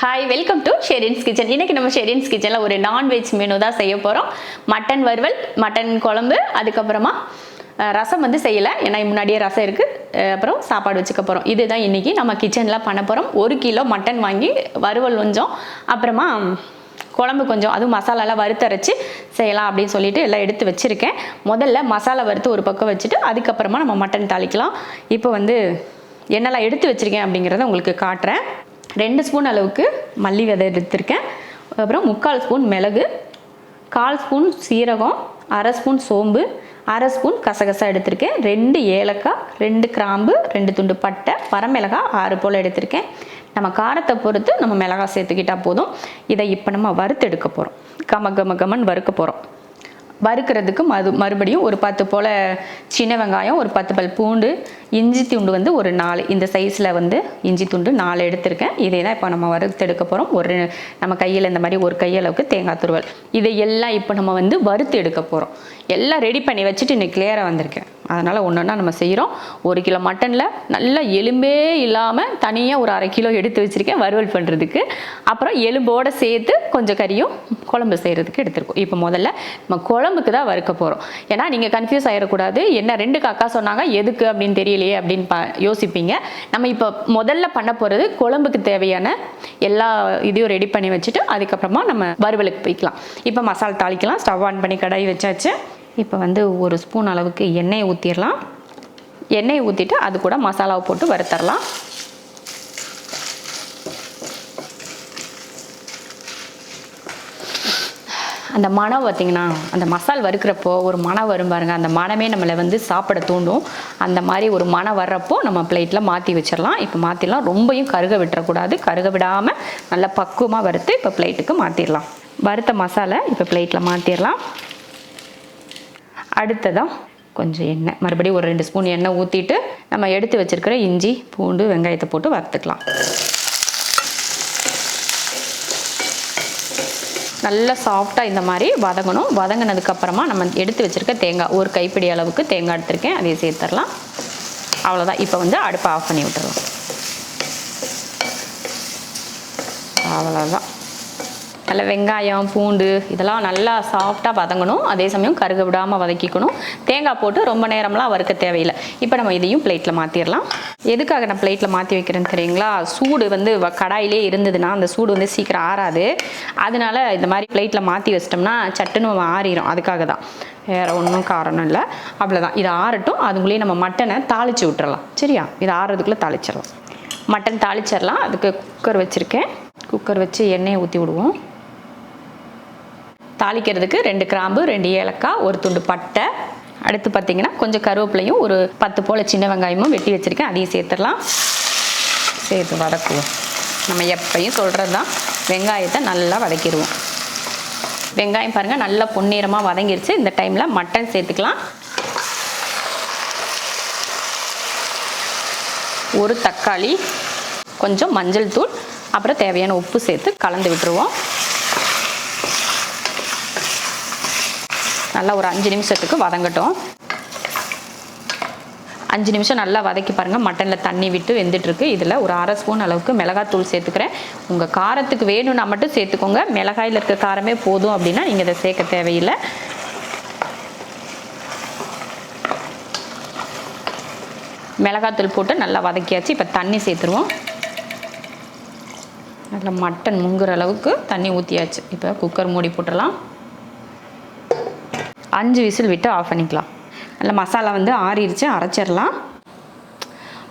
Hi welcome to Sherin's kitchen இன்னைக்கு நம்ம ஷெரின்ஸ் கிச்சனில் ஒரு நான்வெஜ் மெனு தான் செய்ய போகிறோம் மட்டன் வறுவல் மட்டன் குழம்பு அதுக்கப்புறமா ரசம் வந்து செய்யலை. ஏன்னா முன்னாடியே ரசம் இருக்குது அப்புறம் சாப்பாடு வச்சுக்க போகிறோம் இதுதான் இன்னைக்கு நம்ம கிச்சனில் பண்ண போகிறோம் ஒரு கிலோ மட்டன் வாங்கி வறுவல் கொஞ்சம் அப்புறமா குழம்பு கொஞ்சம் அதுவும் மசாலாலாம் வறுத்தரைச்சி செய்யலாம் அப்படின்னு சொல்லிட்டு எல்லாம் எடுத்து வச்சுருக்கேன். முதல்ல மசாலா வறுத்து ஒரு பக்கம் வச்சுட்டு அதுக்கப்புறமா நம்ம மட்டன் தாளிக்கலாம். இப்போ வந்து என்னெல்லாம் எடுத்து வச்சுருக்கேன் அப்படிங்கிறத உங்களுக்கு காட்டுறேன். ரெண்டு ஸ்பூன் அளவுக்கு மல்லி விதை எடுத்திருக்கேன். அப்புறம் முக்கால் ஸ்பூன் மிளகு கால் ஸ்பூன் சீரகம் அரை ஸ்பூன் சோம்பு அரை ஸ்பூன் கசகசா எடுத்திருக்கேன். ரெண்டு ஏலக்காய் ரெண்டு கிராம்பு ரெண்டு துண்டு பட்டை வரமிளகாய் ஆறு போல் எடுத்திருக்கேன். நம்ம காரத்தை பொறுத்து நம்ம மிளகாய் சேர்த்துக்கிட்டால் போதும். இதை இப்போ நம்ம வறுத்து எடுக்க போகிறோம் கம கம கமன்னு வறுக்க போகிறோம் வறுக்கிறதுக்கு மறு மறுபடியும் ஒரு பத்து போல் சின்ன வெங்காயம் ஒரு பத்து பல் பூண்டு இஞ்சி துண்டு வந்து ஒரு நாலு இந்த சைஸில் வந்து இஞ்சி துண்டு நாலு எடுத்திருக்கேன். இதை தான் இப்போ நம்ம வறுத்து எடுக்க போகிறோம் ஒரு நம்ம கையில் இந்த மாதிரி ஒரு கையளவுக்கு தேங்காய் துருவல். இதை எல்லாம் இப்போ நம்ம வந்து வறுத்து எடுக்க போகிறோம் எல்லாம் ரெடி பண்ணி வச்சுட்டு இன்னைக்கு கிளியராக வந்திருக்கேன். அதனால் ஒன்று ஒன்றா நம்ம செய்கிறோம் ஒரு கிலோ மட்டனில் நல்லா எலும்பே இல்லாமல் தனியாக ஒரு அரை கிலோ எடுத்து வச்சுருக்கேன் வறுவல் பண்ணுறதுக்கு அப்புறம் எலும்போடு சேர்த்து கொஞ்சம் கறியும் குழம்பு செய்கிறதுக்கு எடுத்துருக்கோம். இப்போ முதல்ல நம்ம குழம்புக்கு தான் வறுக்க போகிறோம் ஏன்னா நீங்கள் கன்ஃபியூஸ் ஆகிடக்கூடாது என்ன ரெண்டு அக்கா சொன்னாங்க எதுக்கு அப்படின்னு தெரியலையே அப்படின்னு பா யோசிப்பீங்க. நம்ம இப்போ முதல்ல பண்ண போகிறது குழம்புக்கு தேவையான எல்லா இதையும் ரெடி பண்ணி வச்சுட்டு அதுக்கப்புறமா நம்ம வறுவலுக்கு போய்க்கலாம். இப்போ மசாலா தாளிக்கலாம் ஸ்டவ் ஆன் பண்ணி கடாய் வச்சாச்சு. இப்போ வந்து ஒரு ஸ்பூன் அளவுக்கு எண்ணெயை ஊற்றிடலாம் எண்ணெயை ஊற்றிட்டு அது கூட மசாலாவை போட்டு வறுத்தரலாம். அந்த மனம் பார்த்தீங்கன்னா அந்த மசால் வறுக்கிறப்போ ஒரு மனம் வரும் பாருங்க அந்த மனமே நம்மளை வந்து சாப்பிட தூண்டும். அந்த மாதிரி ஒரு மனம் வர்றப்போ நம்ம பிளேட்டில் மாற்றி வச்சிடலாம். இப்போ மாற்றிடலாம் ரொம்பையும் கருக விட்டுறக்கூடாது. கருக விடாமல் நல்லா பக்குவமாக வறுத்து இப்போ பிளேட்டுக்கு மாற்றிடலாம் வறுத்த மசாலா இப்போ பிளேட்டில் மாற்றிடலாம் அடுத்ததாக கொஞ்சம் எண்ணெய். மறுபடியும் ஒரு ரெண்டு ஸ்பூன் எண்ணெய் ஊற்றிட்டு நம்ம எடுத்து வச்சிருக்கிற இஞ்சி பூண்டு வெங்காயத்தை போட்டு வறுத்துக்கலாம். நல்லா சாஃப்டாக இந்த மாதிரி வதங்கணும். வதங்கினதுக்கப்புறமா நம்ம எடுத்து வச்சுருக்க தேங்காய் ஒரு கைப்பிடி அளவுக்கு தேங்காய் எடுத்திருக்கேன். அதையும் சேர்த்துடலாம். அவ்வளோதான் இப்போ வந்து அடுப்பை ஆஃப் பண்ணி விட்டுருவோம் அவ்வளோதான் நல்ல வெங்காயம் பூண்டு இதெல்லாம் நல்லா சாஃப்டாக வதங்கணும். அதே சமயம் கருக விடாமல் வதக்கிக்கணும். தேங்காய் போட்டு ரொம்ப நேரம்லாம் வறுக்க தேவையில்லை. இப்போ நம்ம இதையும் பிளேட்டில் மாற்றிடலாம் எதுக்காக நான் பிளேட்டில் மாற்றி வைக்கிறேன்னு தெரியுங்களா? சூடு வந்து வ- கடாயிலே இருந்ததுன்னா அந்த சூடு வந்து சீக்கிரம் ஆறாது. அதனால இந்த மாதிரி பிளேட்டில் மாற்றி வச்சிட்டோம்னா சட்டுன்னு ஆறிடும் அதுக்காக தான். வேறு ஒன்றும் காரணம் இல்லை. அவ்வளோதான் இது ஆறட்டும். அதுக்குள்ளேயே நம்ம மட்டனை தாளித்து விட்டுறலாம். சரியா? இது ஆறுறதுக்குள்ளே தாளிச்சிடலாம். மட்டன் தாளிச்சிடலாம். அதுக்கு குக்கர் வச்சுருக்கேன். குக்கர் வச்சு எண்ணெயை ஊற்றி விடுவோம். தாளிக்கிறதுக்கு ரெண்டு கிராம்பு ரெண்டு ஏலக்காய் ஒரு துண்டு பட்டை அடுத்து பார்த்தீங்கன்னா கொஞ்சம் கருவேப்பிலையும் ஒரு பத்து போல் சின்ன வெங்காயமும் வெட்டி வச்சுருக்கேன். அதையும் சேர்த்துடலாம். சேர்த்து வதக்குவோம். நம்ம எப்பையும் சொல்கிறது தான் வெங்காயத்தை நல்லா வதக்கிடுவோம். வெங்காயம் பாருங்கள் நல்லா பொன்னிறமாக வதங்கிருச்சு. இந்த டைமில் மட்டன் சேர்த்துக்கலாம். ஒரு தக்காளி கொஞ்சம் மஞ்சள் தூள் அப்புறம் தேவையான உப்பு சேர்த்து கலந்து விட்டுருவோம். நல்லா ஒரு அஞ்சு நிமிஷத்துக்கு வதங்கட்டும். அஞ்சு நிமிஷம் நல்லா வதக்கி பாருங்கள் மட்டனில் தண்ணி விட்டு வெந்துட்டுருக்கு. இதில் ஒரு அரை ஸ்பூன் அளவுக்கு மிளகாத்தூள் சேர்த்துக்கிறேன். உங்கள் காரத்துக்கு வேணும்னா மட்டும் சேர்த்துக்கோங்க. மிளகாயில் இருக்க காரமே போதும் அப்படின்னா நீங்கள் இதை சேர்க்க தேவையில்லை. மிளகாத்தூள் போட்டு நல்லா வதக்கியாச்சு. இப்போ தண்ணி சேர்த்துருவோம். நல்லா மட்டன் முங்குற அளவுக்கு தண்ணி ஊற்றியாச்சு இப்போ குக்கர் மூடி போட்டுடலாம். அஞ்சு விசில் விட்டு ஆஃப் பண்ணிக்கலாம். நல்ல மசாலா வந்து ஆறிடுச்சு அரைச்சிடலாம்.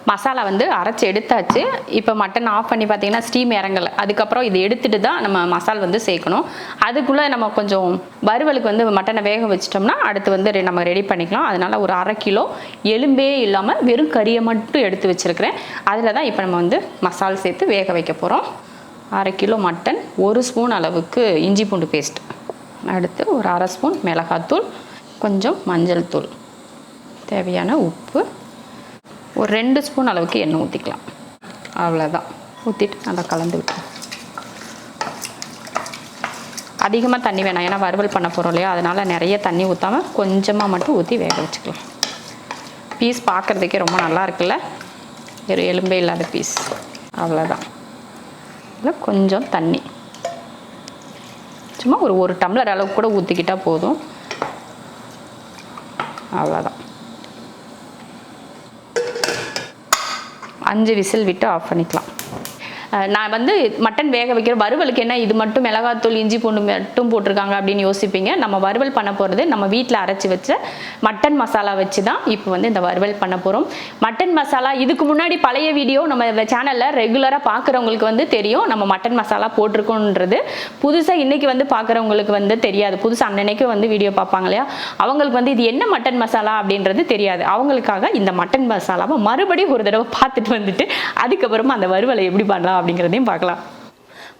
மசாலா வந்து அரைச்சி எடுத்தாச்சு. இப்போ மட்டன் ஆஃப் பண்ணி பார்த்தீங்கன்னா ஸ்டீம் இறங்கலை. அதுக்கப்புறம் இது எடுத்துட்டு தான் நம்ம மசால் வந்து சேர்க்கணும். அதுக்குள்ளே நம்ம கொஞ்சம் வறுவலுக்கு வந்து மட்டனை வேக வச்சிட்டோம்னா அடுத்து வந்து ரெ- நம்ம ரெடி பண்ணிக்கலாம். அதனால் ஒரு அரை கிலோ எலும்பே இல்லாமல் வெறும் கறியை மட்டும் எடுத்து வச்சுருக்கிறேன். அதில் தான் இப்போ நம்ம வந்து மசால் சேர்த்து வேக வைக்க போகிறோம் அரை கிலோ மட்டன் ஒரு ஸ்பூன் அளவுக்கு இஞ்சி பூண்டு பேஸ்ட் அடுத்து ஒரு அரை ஸ்பூன் மிளகாத்தூள் கொஞ்சம் மஞ்சள் தூள். தேவையான உப்பு. ஒரு ரெண்டு ஸ்பூன் அளவுக்கு எண்ணெய் ஊற்றிக்கலாம் அவ்வளோதான் ஊற்றிட்டு நல்லா கலந்து விட்டு. அதிகமாக தண்ணி வேணாம். ஏன்னா வறுவல் பண்ண போகிறோம் இல்லையா? அதனால் நிறைய தண்ணி ஊற்றாமல் கொஞ்சமாக மட்டும் ஊற்றி வேக வச்சுக்கலாம். பீஸ் பார்க்குறதுக்கே ரொம்ப நல்லா இருக்குல்ல? ஒரு எலும்பே இல்லாத பீஸ். அவ்வளோதான் இல்லை கொஞ்சம் தண்ணி. சும்மா ஒரு ஒரு டம்ளர் அளவுக்கு கூட ஊற்றிக்கிட்டால் போதும். அவ்வளோதான் அஞ்சு விசில் விட்டு ஆஃப் பண்ணிக்கலாம். நான் வந்து மட்டன் வேக வைக்கிற வறுவலுக்கு என்ன இது மட்டும் மிளகாத்தூள் இஞ்சி பூண்டு மட்டும் போட்டிருக்காங்க அப்படின்னு யோசிப்பீங்க. நம்ம வறுவல் பண்ண போகிறது நம்ம வீட்டில் அரைச்சி வச்ச மட்டன் மசாலா வச்சு தான் இப்போ வந்து இந்த வறுவல் பண்ண போகிறோம் மட்டன் மசாலா இதுக்கு முன்னாடி பழைய வீடியோ நம்ம சேனலில் ரெகுலராக பார்க்குறவங்களுக்கு வந்து தெரியும். நம்ம மட்டன் மசாலா போட்டிருக்கோன்றது புதுசாக இன்னைக்கு வந்து பார்க்குறவங்களுக்கு வந்து தெரியாது. புதுசாக அன்னன்னைக்கு வந்து வீடியோ பார்ப்பாங்க இல்லையா? அவங்களுக்கு வந்து இது என்ன மட்டன் மசாலா அப்படின்றது தெரியாது. அவங்களுக்காக இந்த மட்டன் மசாலாவை மறுபடியும் ஒரு தடவை பார்த்துட்டு வந்துட்டு அதுக்கப்புறமா அந்த வறுவலை எப்படி பண்ணலாம் அப்படிங்கிறதையும் பார்க்கலாம்.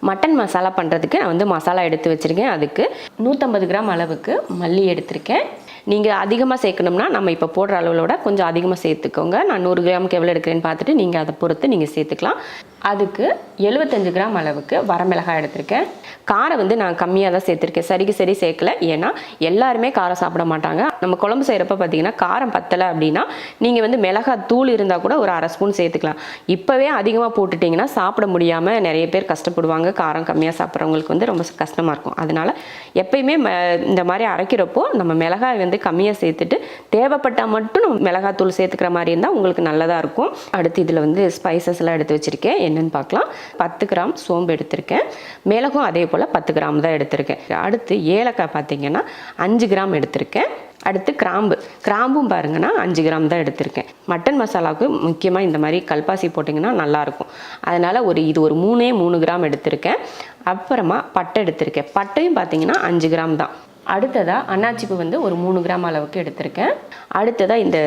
மட்டன் மசாலா பண்ணுறதுக்கு நான் வந்து மசாலா எடுத்து வச்சுருக்கேன். அதுக்கு நூற்றம்பது கிராம் அளவுக்கு மல்லி எடுத்திருக்கேன். நீங்கள் அதிகமாக சேர்க்கணும்னா நம்ம இப்போ போடுற அளவோட கொஞ்சம் அதிகமாக சேர்த்துக்கோங்க. நான் நூறு கிராமுக்கு எவ்வளோ எடுக்கிறேன்னு பார்த்துட்டு நீங்கள் அதை பொறுத்து நீங்கள் சேர்த்துக்கலாம். அதுக்கு எழுபத்தஞ்சு கிராம் அளவுக்கு வரமிளகாய் எடுத்திருக்கேன். காரம் வந்து நான் கம்மியாக தான் சேர்த்துருக்கேன். சரிக்கு சரி சேர்க்கல. ஏன்னா எல்லாருமே காரம் சாப்பிட மாட்டாங்க. நம்ம குழம்பு செய்கிறப்ப பார்த்தீங்கன்னா காரம் பத்தலை அப்படின்னா நீங்கள் வந்து மிளகாய் தூள் இருந்தால் கூட ஒரு அரை ஸ்பூன் சேர்த்துக்கலாம். இப்போவே அதிகமாக போட்டுட்டிங்கன்னா சாப்பிட முடியாமல் நிறைய பேர் கஷ்டப்படுவாங்க. காரம் கம்மியாக சாப்பிட்றவங்களுக்கு வந்து ரொம்ப கஷ்டமாக இருக்கும். அதனால் எப்பயுமே ம- இந்த மாதிரி அரைக்கிறப்போ நம்ம மிளகாய் வந்து கம்மியாக சேர்த்துட்டு தேவைப்பட்டால் மட்டும் நம்ம மிளகாத்தூள் சேர்த்துக்கிற மாதிரி இருந்தால் உங்களுக்கு நல்லதாக இருக்கும். அடுத்து இதில் வந்து ஸ்பைசஸ் எல்லாம் எடுத்து வச்சுருக்கேன். என்னென்னு பார்க்கலாம். பத்து கிராம் சோம்பு எடுத்திருக்கேன். மிளகும் அதே போல் பத்து கிராம் தான் எடுத்திருக்கேன். அடுத்து ஏலக்காய் பார்த்தீங்கன்னா அஞ்சு கிராம் எடுத்திருக்கேன். அடுத்து கிராம்பு. கிராம்பும் பாருங்கன்னா அஞ்சு கிராம் தான் எடுத்திருக்கேன். மட்டன் மசாலாவுக்கு முக்கியமாக இந்த மாதிரி கல்பாசி போட்டிங்கன்னா நல்லாயிருக்கும் அதனால் ஒரு இது ஒரு மூணே மூணு கிராம் எடுத்திருக்கேன். அப்புறமா பட்டை எடுத்திருக்கேன். பட்டையும் பார்த்தீங்கன்னா அஞ்சு கிராம் தான். அடுத்ததாக அன்னாச்சிப்பூ வந்து ஒரு மூணு கிராம் அளவுக்கு எடுத்திருக்கேன். அடுத்ததாக இந்த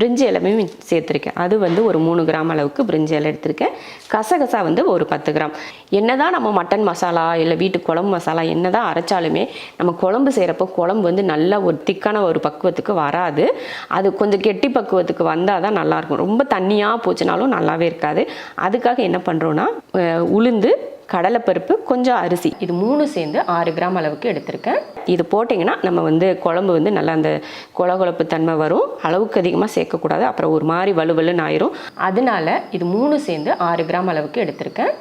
பிரிஞ்சி இலையுமே சேர்த்துருக்கேன். அது வந்து ஒரு மூணு கிராம் அளவுக்கு பிரிஞ்சி இலை எடுத்திருக்கேன். கசகசா வந்து ஒரு பத்து கிராம். என்னதான் நம்ம மட்டன் மசாலா இல்லை வீட்டு குழம்பு மசாலா என்னதான் அரைச்சாலுமே நம்ம குழம்பு செய்கிறப்போ குழம்பு வந்து நல்ல ஒரு திக்கான ஒரு பக்குவத்துக்கு வராது. அது கொஞ்சம் கெட்டி பக்குவத்துக்கு வந்தால் தான் நல்லாயிருக்கும் ரொம்ப தண்ணியாக போச்சுனாலும் நல்லாவே இருக்காது. அதுக்காக என்ன பண்ணுறோன்னா உளுந்து கடலைப்பருப்பு கொஞ்சம் அரிசி. இது மூணு சேர்ந்து ஆறு கிராம் அளவுக்கு எடுத்திருக்கேன். இது போட்டிங்கன்னா நம்ம வந்து குழம்பு வந்து நல்லா அந்த குழகுழப்பு தன்மை வரும். அளவுக்கு அதிகமாக சேர்க்கக்கூடாது. அப்புறம் ஒரு மாதிரி வலுவலுன்னு ஆயிரும். அதனால இது மூணு சேர்ந்து ஆறு கிராம் அளவுக்கு எடுத்திருக்கேன்.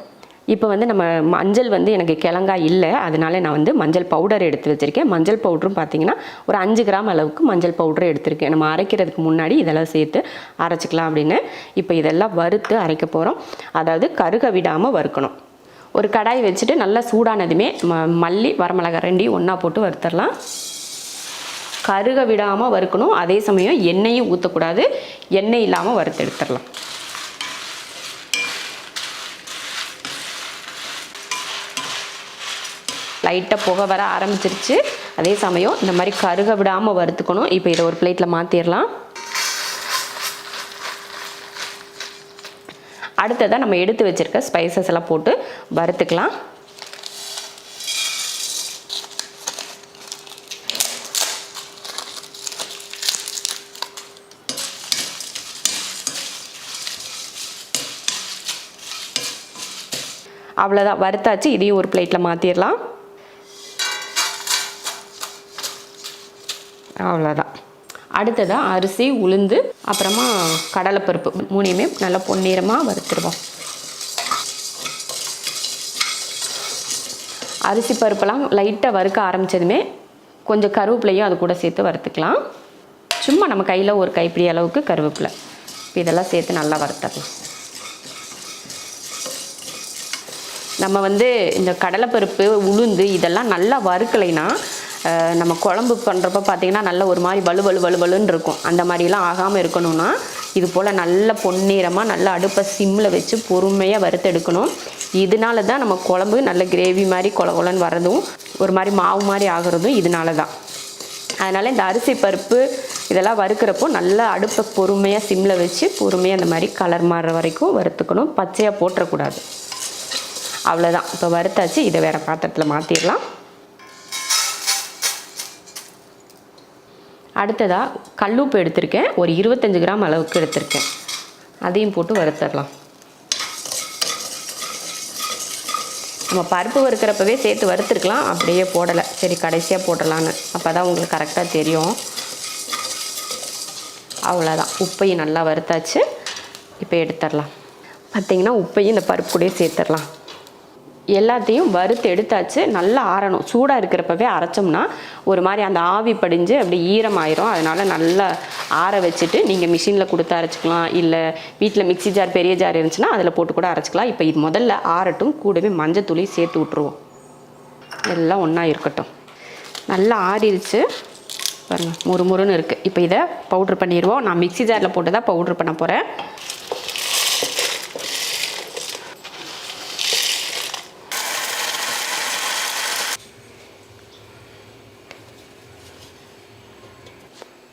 இப்போ வந்து நம்ம மஞ்சள் வந்து எனக்கு கிழங்காய் இல்லை. அதனால நான் வந்து மஞ்சள் பவுடர் எடுத்து வச்சுருக்கேன். மஞ்சள் பவுடரும் பார்த்தீங்கன்னா ஒரு அஞ்சு கிராம் அளவுக்கு மஞ்சள் பவுடர் எடுத்திருக்கேன். நம்ம அரைக்கிறதுக்கு முன்னாடி இதெல்லாம் சேர்த்து அரைச்சிக்கலாம் அப்படின்னு. இப்போ இதெல்லாம் வறுத்து அரைக்க போகிறோம் அதாவது கருக விடாமல் வறுக்கணும். ஒரு கடாய் வச்சுட்டு நல்லா சூடானதுமே ம மல்லி வரமிளகாய் ரெண்டையும் ஒன்றா போட்டு வறுத்துடலாம் கருக விடாமல் வறுக்கணும். அதே சமயம் எண்ணெயும் ஊற்றக்கூடாது எண்ணெய் இல்லாமல் வறுத்து எடுத்துடலாம் லைட்டாக புகை வர ஆரம்பிச்சிருச்சு. அதே சமயம் இந்த மாதிரி கருக விடாமல் வறுத்துக்கணும். இப்போ இதை ஒரு பிளேட்டில் மாற்றிடலாம் அடுத்ததாக நம்ம எடுத்து வச்சிருக்க ஸ்பைசஸ் எல்லாம் போட்டு வறுத்துக்கலாம். அவ்வளோதான் வறுத்தாச்சு. இதையும் ஒரு பிளேட்டில் மாற்றிடலாம் அவ்வளோதான் அடுத்ததாக அரிசி உளுந்து அப்புறமா கடலைப்பருப்பு மூணையுமே நல்லா பொன்னிறமாக வறுத்துருவோம் அரிசி பருப்பெல்லாம் லைட்டாக வறுக்க ஆரம்பித்ததுமே கொஞ்சம் கருவேப்பிலையும் அது கூட சேர்த்து வறுத்துக்கலாம். சும்மா நம்ம கையில் ஒரு கைப்பிடி அளவுக்கு கருவேப்பிலை. இப்போ இதெல்லாம் சேர்த்து நல்லா வறுத்தரலாம். நம்ம வந்து இந்த கடலைப்பருப்பு உளுந்து இதெல்லாம் நல்லா வறுக்கலைன்னா நம்ம குழம்பு பண்ணுறப்ப பார்த்திங்கன்னா நல்ல ஒரு மாதிரி வலு வலு வலு வலுன்னு இருக்கும். அந்த மாதிரிலாம் ஆகாமல் இருக்கணும்னா இது போல் நல்ல பொன்னிறமாக நல்ல அடுப்பை சிம்மில் வச்சு பொறுமையாக வறுத்தெடுக்கணும். இதனால தான் நம்ம குழம்பு நல்ல கிரேவி மாதிரி கொல கொலன்னு வரதும் ஒரு மாதிரி மாவு மாதிரி ஆகிறதும் இதனால தான் அதனால் இந்த அரிசி பருப்பு இதெல்லாம் வறுக்கிறப்போ நல்லா அடுப்பை பொறுமையாக சிம்மில் வச்சு பொறுமையாக அந்த மாதிரி கலர் மாறுற வரைக்கும் வறுத்துக்கணும். பச்சையாக போட்டுறக்கூடாது. அவ்வளோதான் இப்போ வறுத்தாச்சு. இதை வேறு பாத்திரத்தில் மாற்றிடலாம் அடுத்ததாக கல்லுப்பு எடுத்திருக்கேன். ஒரு இருபத்தஞ்சு கிராம் அளவுக்கு எடுத்திருக்கேன். அதையும் போட்டு வறுத்தரலாம். நம்ம பருப்பு வறுக்கிறப்பவே சேர்த்து வறுத்துருக்கலாம். அப்படியே போடலை. சரி கடைசியாக போடலான்னு அப்போ தான் உங்களுக்கு கரெக்டாக தெரியும். அவ்வளோதான் உப்பையும் நல்லா வறுத்தாச்சு. இப்போ எடுத்துடலாம். பார்த்தீங்கன்னா உப்பையும் இந்த பருப்பு கூடயே சேர்த்துடலாம். எல்லாத்தையும் வறுத்து எடுத்தாச்சு. நல்லா ஆறணும். சூடாக இருக்கிறப்பவே அரைச்சோம்னா ஒரு மாதிரி அந்த ஆவி படிஞ்சு அப்படி ஈரமாயிரும். அதனால் நல்லா ஆற வச்சுட்டு நீங்கள் மிஷினில் கொடுத்து அரைச்சிக்கலாம். இல்லை வீட்டில் மிக்ஸி ஜார் பெரிய ஜார் இருந்துச்சுன்னா அதில் போட்டு கூட அரைச்சிக்கலாம். இப்போ இது முதல்ல ஆறட்டும். கூடவே மஞ்சத்தூளி சேர்த்து விட்ருவோம் எல்லாம் ஒன்றா இருக்கட்டும். நல்லா ஆறிடுச்சு பாருங்கள் முறுமுறுன்னு இருக்குது இப்போ இதை பவுட்ரு பண்ணிடுவோம் நான் மிக்ஸி ஜாரில் போட்டு தான் பவுட்ரு பண்ண போகிறேன்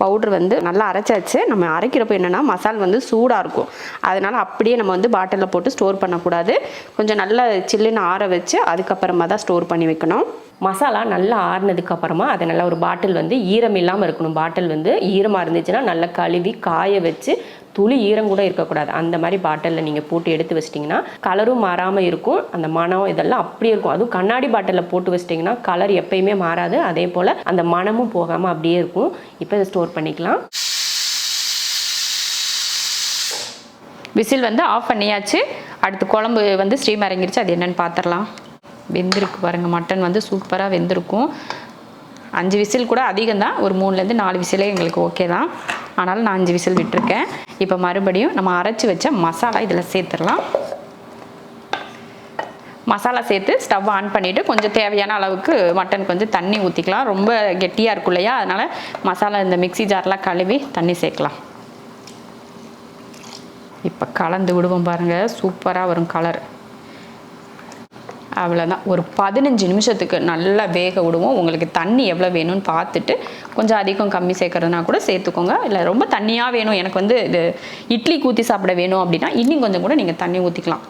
பவுடர் வந்து நல்லா அரைச்சாச்சு. நம்ம அரைக்கிறப்போ என்னென்னா மசால் வந்து சூடாக இருக்கும். அதனால் அப்படியே நம்ம வந்து பாட்டிலில் போட்டு ஸ்டோர் பண்ணக்கூடாது. கொஞ்சம் நல்லா சில்லுன்னு ஆற வச்சு அதுக்கப்புறமா தான் ஸ்டோர் பண்ணி வைக்கணும். மசாலா நல்லா ஆறுனதுக்கப்புறமா அதை நல்லா ஒரு பாட்டில் வந்து ஈரம் இல்லாமல் இருக்கணும். பாட்டில் வந்து ஈரமாக இருந்துச்சுன்னா நல்லா கழுவி காய வச்சு துளி ஈரம் கூட இருக்கக்கூடாது. அந்த மாதிரி பாட்டிலில் நீங்கள் போட்டு எடுத்து வச்சிட்டிங்கன்னா கலரும் மாறாமல் இருக்கும். அந்த மனம் இதெல்லாம் அப்படியே இருக்கும். அதுவும் கண்ணாடி பாட்டிலில் போட்டு வச்சிட்டிங்கன்னா கலர் எப்பயுமே மாறாது. அதே போல் அந்த மனமும் போகாமல் அப்படியே இருக்கும். இப்போ இதை ஸ்டோர் பண்ணிக்கலாம். விசில் வந்து ஆஃப் பண்ணியாச்சு. அடுத்து குழம்பு வந்து ஸ்டீம் இறங்கிருச்சு. அது என்னன்னு பார்த்துடலாம் வெந்திருக்கு பாருங்கள் மட்டன் வந்து சூப்பராக வெந்திருக்கும். அஞ்சு விசில் கூட அதிகம் தான். ஒரு மூணுலேருந்து நாலு விசிலே எங்களுக்கு ஓகே தான். ஆனாலும் நான் அஞ்சு விசில் விட்டுருக்கேன். இப்போ மறுபடியும் நம்ம அரைச்சி வச்ச மசாலா இதில் சேர்த்துடலாம். மசாலா சேர்த்து ஸ்டவ் ஆன் பண்ணிவிட்டு கொஞ்சம் தேவையான அளவுக்கு மட்டன் கொஞ்சம் தண்ணி ஊற்றிக்கலாம் ரொம்ப கெட்டியாக இருக்கும் இல்லையா? அதனால் மசாலா இந்த மிக்ஸி ஜார்லாம் கழுவி தண்ணி சேர்க்கலாம். இப்போ கலந்து விடுவோம் பாருங்கள் சூப்பராக வரும் கலர் அவ்வளோதான் ஒரு பதினஞ்சு நிமிஷத்துக்கு நல்லா வேக விடுவோம். உங்களுக்கு தண்ணி எவ்வளோ வேணும்னு பார்த்துட்டு கொஞ்சம் அதிகம் கம்மி சேர்க்குறதுனா கூட சேர்த்துக்கோங்க. இல்லை ரொம்ப தண்ணியாக வேணும். எனக்கு வந்து இது இட்லி ஊற்றி சாப்பிட வேணும் அப்படின்னா இன்னும் கொஞ்சம் கூட நீங்கள் தண்ணி ஊற்றிக்கலாம்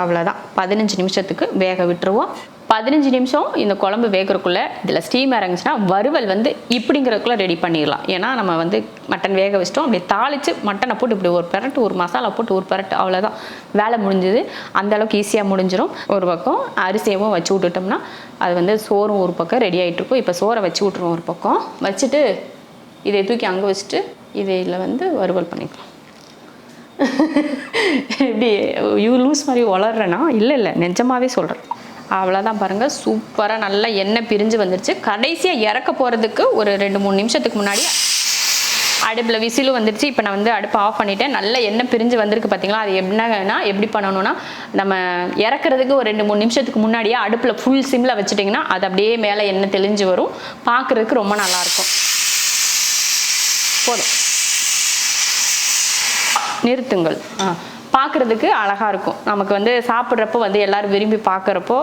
அவ்வளோதான் பதினஞ்சு நிமிஷத்துக்கு வேக விட்டுருவோம். பதினஞ்சு நிமிஷம் இந்த குழம்பு வேகிறதுக்குள்ளே இதில் ஸ்டீம் இறங்குச்சுன்னா வறுவல் வந்து இப்படிங்கிறதுக்குள்ளே ரெடி பண்ணிடலாம். ஏன்னா நம்ம வந்து மட்டன் வேக வச்சிட்டோம். அப்படியே தாளித்து மட்டனை போட்டு இப்படி ஒரு பெரட்டு ஒரு மசாலா போட்டு ஒரு பெரட்டு அவ்வளோதான் வேலை முடிஞ்சுது. அந்த அளவுக்கு ஈஸியாக முடிஞ்சிடும் ஒரு பக்கம் அரிசியவும் வச்சு விட்டுட்டோம்னா அது வந்து சோறும் ஒரு பக்கம் ரெடி ஆகிட்டு இருக்கும். இப்போ சோறை வச்சு விட்ருவோம் ஒரு பக்கம். வச்சுட்டு இதை தூக்கி அங்கே வச்சுட்டு இதில் வந்து வறுவல் பண்ணிக்கலாம். எப்படி யூ லூஸ் மாதிரி வளர்றேன்னா இல்லை இல்லை நிஜமாகவே சொல்கிறேன் அவ்வளோதான் பாருங்கள் சூப்பராக நல்லா எண்ணெய் பிரிஞ்சு வந்துருச்சு. கடைசியாக இறக்க போகிறதுக்கு ஒரு ரெண்டு மூணு நிமிஷத்துக்கு முன்னாடி அடுப்பில் விசிலும் வந்துருச்சு. இப்போ நான் வந்து அடுப்பை ஆஃப் பண்ணிட்டேன். நல்ல எண்ணெய் பிரிஞ்சு வந்திருக்கு பார்த்தீங்களா அது என்னன்னா எப்படி பண்ணணும்னா நம்ம இறக்குறதுக்கு ஒரு ரெண்டு மூணு நிமிஷத்துக்கு முன்னாடியே அடுப்பில் ஃபுல் சிம்மில் வச்சுட்டிங்கன்னா அது அப்படியே மேலே எண்ணெய் தெளிஞ்சு வரும். பார்க்குறதுக்கு ரொம்ப நல்லாயிருக்கும் போதும். நிறுத்துங்கள். ஆ. பார்க்குறதுக்கு அழகாக இருக்கும். நமக்கு வந்து சாப்பிட்றப்போ வந்து எல்லாரும் விரும்பி பார்க்குறப்போ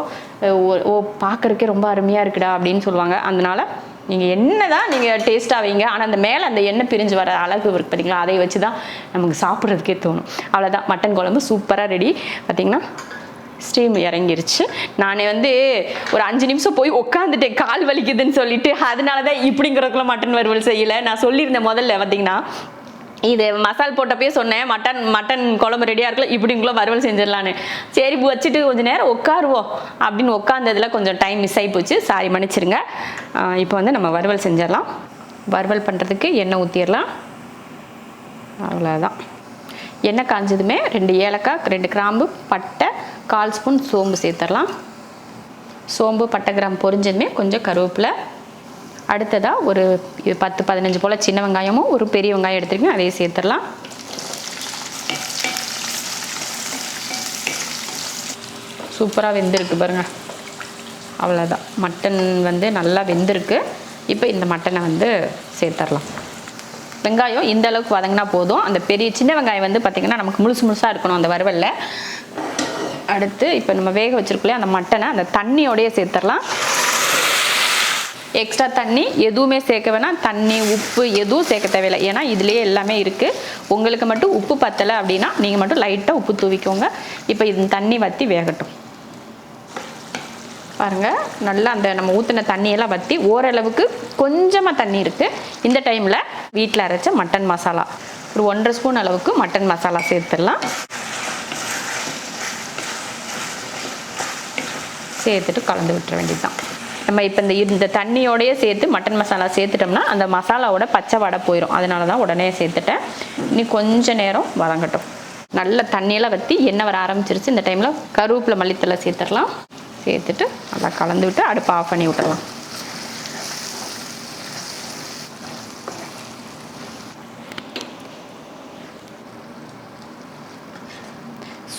ஓ பார்க்குறக்கே ரொம்ப அருமையாக இருக்குடா அப்படின்னு சொல்லுவாங்க. அதனால நீங்கள் என்ன தான் நீங்கள் டேஸ்ட்டாக வைங்க ஆனால் அந்த மேலே அந்த எண்ணெய் பிரிஞ்சு வர அழகு இருக்கு பார்த்தீங்களா அதை வச்சு தான் நமக்கு சாப்பிட்றதுக்கே தோணும். அவ்வளோதான் மட்டன் குழம்பு சூப்பராக ரெடி பார்த்தீங்கன்னா ஸ்டீம் இறங்கிருச்சு. நான் வந்து ஒரு அஞ்சு நிமிஷம் போய் உட்காந்துட்டேன் கால் வலிக்குதுன்னு சொல்லிட்டு அதனால தான் இப்படிங்கிறதுக்குள்ள மட்டன் வறுவல் செய்யலை. நான் சொல்லியிருந்தேன் முதல்ல பார்த்தீங்கன்னா இது மசால் போட்டப்பயே சொன்னேன் மட்டன் மட்டன் குழம்பு ரெடியாக இருக்கல இப்படிங்குள்ள வறுவல் செஞ்சிடலான்னு. சரி வச்சுட்டு கொஞ்சம் நேரம் உட்காருவோம். அப்படின்னு உட்காந்ததில் கொஞ்சம் டைம் மிஸ் ஆகி போச்சு சாரி மன்னிச்சிருங்க இப்போ வந்து நம்ம வறுவல் செஞ்சிடலாம். வறுவல் பண்ணுறதுக்கு எண்ணெய் ஊற்றிடலாம் அவ்வளோதான் எண்ணெய் காஞ்சதுமே ரெண்டு ஏலக்காய் ரெண்டு கிராம்பு பட்டை கால் ஸ்பூன் சோம்பு சேர்த்துடலாம். சோம்பு பட்டை கிராம்பு பொரிஞ்சதுமே கொஞ்சம் கருவேப்பிலை அடுத்ததாக ஒரு பத்து பதினஞ்சு போல் சின்ன வெங்காயமும் ஒரு பெரிய வெங்காயம் எடுத்துருக்கோம் அதையும் சேர்த்துடலாம். சூப்பராக வெந்திருக்கு பாருங்க. அவ்வளோதான் மட்டன் வந்து நல்லா வெந்திருக்கு. இப்போ இந்த மட்டனை வந்து சேர்த்துடலாம். வெங்காயம் இந்த அளவுக்கு வதங்கினா போதும். அந்த பெரிய சின்ன வெங்காயம் வந்து பார்த்திங்கன்னா நமக்கு முழுசு முழுசாக இருக்கணும் அந்த வறுவலில். அடுத்து இப்போ நம்ம வேக வச்சிருக்கலையே அந்த மட்டனை அந்த தண்ணியோடையே சேர்த்துடலாம். எக்ஸ்ட்ரா தண்ணி எதுவுமே சேர்க்க வேணாம். தண்ணி உப்பு எதுவும் சேர்க்க தேவையில்லை. ஏன்னா இதுலேயே எல்லாமே இருக்குது உங்களுக்கு மட்டும் உப்பு பத்தலை அப்படின்னா நீங்கள் மட்டும் லைட்டாக உப்பு தூவிக்கோங்க. இப்போ இது தண்ணி வற்றி வேகட்டும். பாருங்கள் நல்லா அந்த நம்ம ஊற்றின தண்ணியெல்லாம் வற்றி ஓரளவுக்கு கொஞ்சமாக தண்ணி இருக்குது இந்த டைமில் வீட்டில் அரைச்ச மட்டன் மசாலா ஒரு ஒன்றரை ஸ்பூன் அளவுக்கு மட்டன் மசாலா சேர்த்துடலாம். சேர்த்துட்டு கலந்து விட்டுற வேண்டியது தான் நம்ம இப்போ இந்த இந்த தண்ணியோடையே சேர்த்து மட்டன் மசாலா சேர்த்துட்டோம்னா அந்த மசாலாவோட பச்சை வடை போயிடும் அதனால தான் உடனே சேர்த்துட்டேன். இனி கொஞ்ச நேரம் வதங்கட்டும். நல்ல தண்ணியெல்லாம் வற்றி எண்ணெய் வர ஆரம்பிச்சிருச்சு. இந்த டைமில் கருவேப்பிலை மல்லித்தலை சேர்த்துடலாம். சேர்த்துட்டு நல்லா கலந்து விட்டு அடுப்பை ஆஃப் பண்ணி விட்டுடலாம்.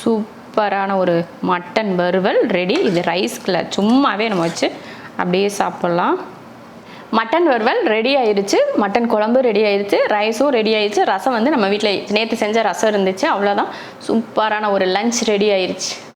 சூப்பரான ஒரு மட்டன் வறுவல் ரெடி இது ரைஸ்கில் சும்மாவே நம்ம வச்சு அப்படியே சாப்பிட்லாம். மட்டன் வறுவல் ரெடி ஆயிடுச்சு மட்டன் குழம்பு ரெடி ஆயிடுச்சு ரைஸும் ரெடி ஆயிடுச்சு ரசம் வந்து நம்ம வீட்டில் நேற்று செஞ்ச ரசம் இருந்துச்சு. அவ்வளோதான் சூப்பரான ஒரு லஞ்ச் ரெடி ஆயிடுச்சு